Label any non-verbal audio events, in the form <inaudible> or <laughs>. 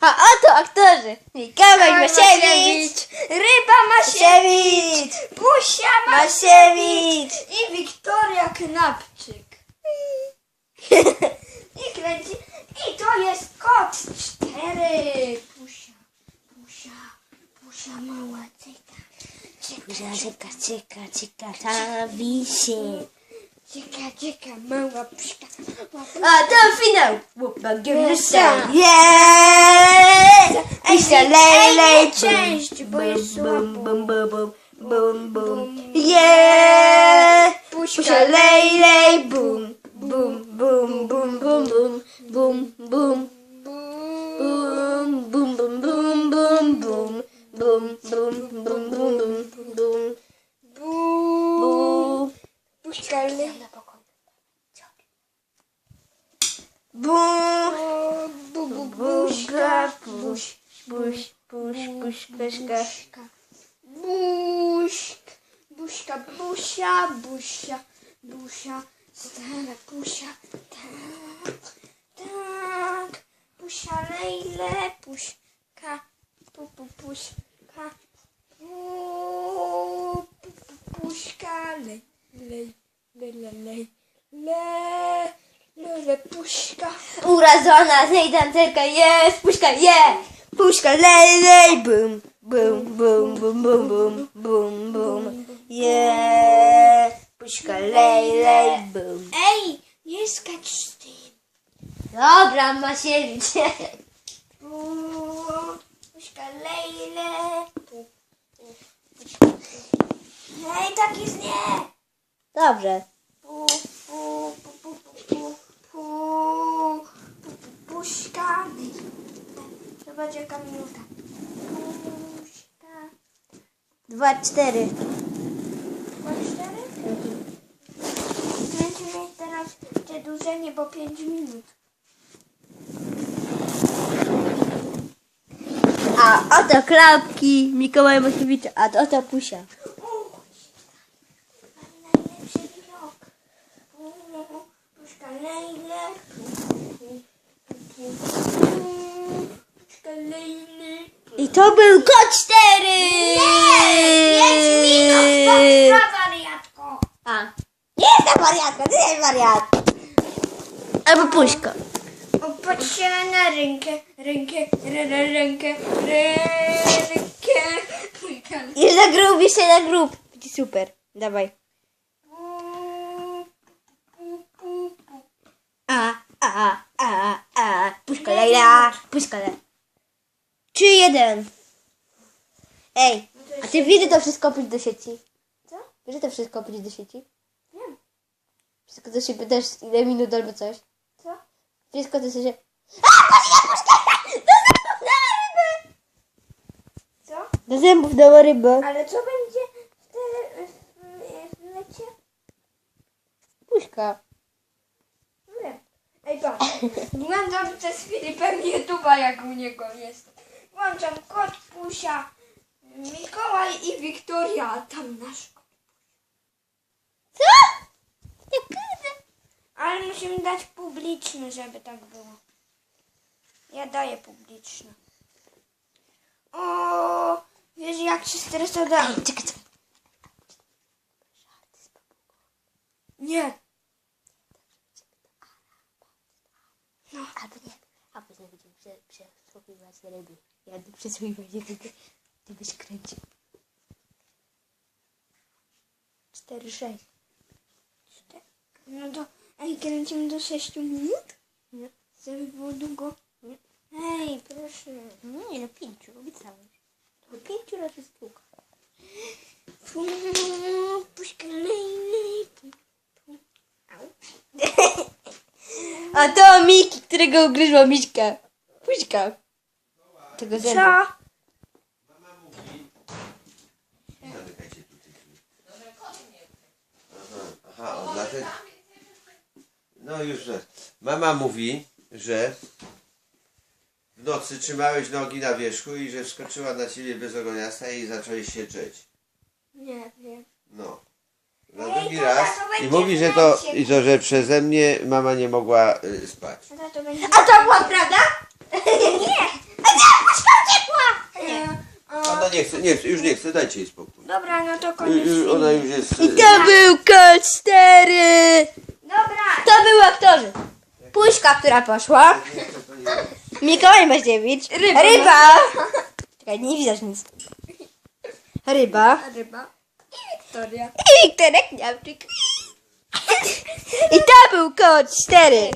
A oto aktorzy! Mikołaj Masiewicz! Ryba Masiewicz! Busia Masiewicz! I Wiktoria Knapczyk. I kręci. I to jest kot cztery. Pusia, pusia, pusia mała cyka. Buźa, cyka, cyka, cyka, ta wisi. Cyka, cyka, mała puszka. Adelfina. Görürsen. Yeah. İşte leyley. Część, bo jest Bum bum bum bum. Bum bum. Yeah. Puszka leyley. Bum. Bum bum bum bum bum. Bum bum. Bum bum bum bum bum bum. Bum bum bum bum bum bum. Bum. Puszka leyley. Bum. bu, bu, Buźka, buźka, puś, puś, puś, puś, puśka. Buź, buźka, busia, busia, busia, stara busia, tak, tak, busia, lejle, pu, puśka, pu, pu, pu, puśka, lej, lej, lej, lej, lej, lej, lej, lej, puśka. Urazona zejdancerka jest, puśka je, puśka lej, lej, bum, bum, bum, bum, bum, bum, bum, bum, je, puśka lej, lej, bum. Ej, nie skacz z tym. Dobra, Masiewicz. Puszka lejle. Pu, pu, puszka. Ej, tak jest nie. Dobrze. Zobacz jaka minuta. Dwa, cztery. Dwa, cztery? Będziemy mieć teraz przedłużenie, bo pięć minut. A oto klapki Mikołaj Masiewicz, a oto pusia. Najlepszy. Puszka lejle kolejny. I to był kot cztery! Nie! Jedź minus, to wariatko. A. Nie jestem wariatką, ty jesteś wariatką. Albo puśka. Popatrzcie na rękę, rękę, rękę, rękę, rękę. Już na grób, jeszcze na grób. Będzie super. Dawaj. A, a, a, a. Puśka lejla, puśka lejla. 3, 1. Ej, a ty wiesz, to wszystko pić do sieci? Co? Wiesz, to wszystko pić do sieci? Wiem. Wszystko do siebie też ile minut albo coś. Co? Wszystko do siebie... A, puszka, Co? Do zębów dała ryba. Ale co będzie w, te, w, w necie? Nie. Ej, patrz. Byłam tam przez Filipem YouTube'a, jak u niego jest. Włączam kot, Pusia, Mikołaj i Wiktoria, a tam nasz kot. Co? Ale musimy dać publiczny, żeby tak było. Ja daję publiczne. O, wiesz jak się stresowałem? Czekaj, czekaj. Nie. No, albo nie. Będziemy prze, przesłuchiwać ryby. Ja będę przesłuchiwać ryby. Ty byś kręcił. Cztery, sześć. Cztery. No to, ej, kręcimy do 6 minut? Nie. Żeby było długo. Nie. Ej, proszę. Nie, no pięciu, obiecałem. Do pięciu razy spółka. Fu, Puśka, lej, lej. pu, pu. Au. A to Miki, którego ugryzła Miśka. Puśka. Tego zębu. Co? Aha, o, dlatego. No już. że- Mama mówi, że w nocy trzymałeś nogi na wierzchu i że wskoczyła na ciebie bez ogoniasta i zacząłeś się drzeć. Nie wiem. No. Na Ej, drugi raz. I mówi, że to, i to, że przeze mnie mama nie mogła y, spać. A to była prawda? <laughs> Nie! A Nie chcę, nie chcę, już nie chcę, dajcie jej spokój. Dobra, no to koniec już ona już jest... I to był kod 4. Dobra. To były aktorzy. Puszka, która poszła. Mikołaj Maździewicz. Ryba. Ryba. <laughs> Czekaj, nie widać nic. Ryba. Ryba. I Wiktorek Kniawczyk. I to był kod 4.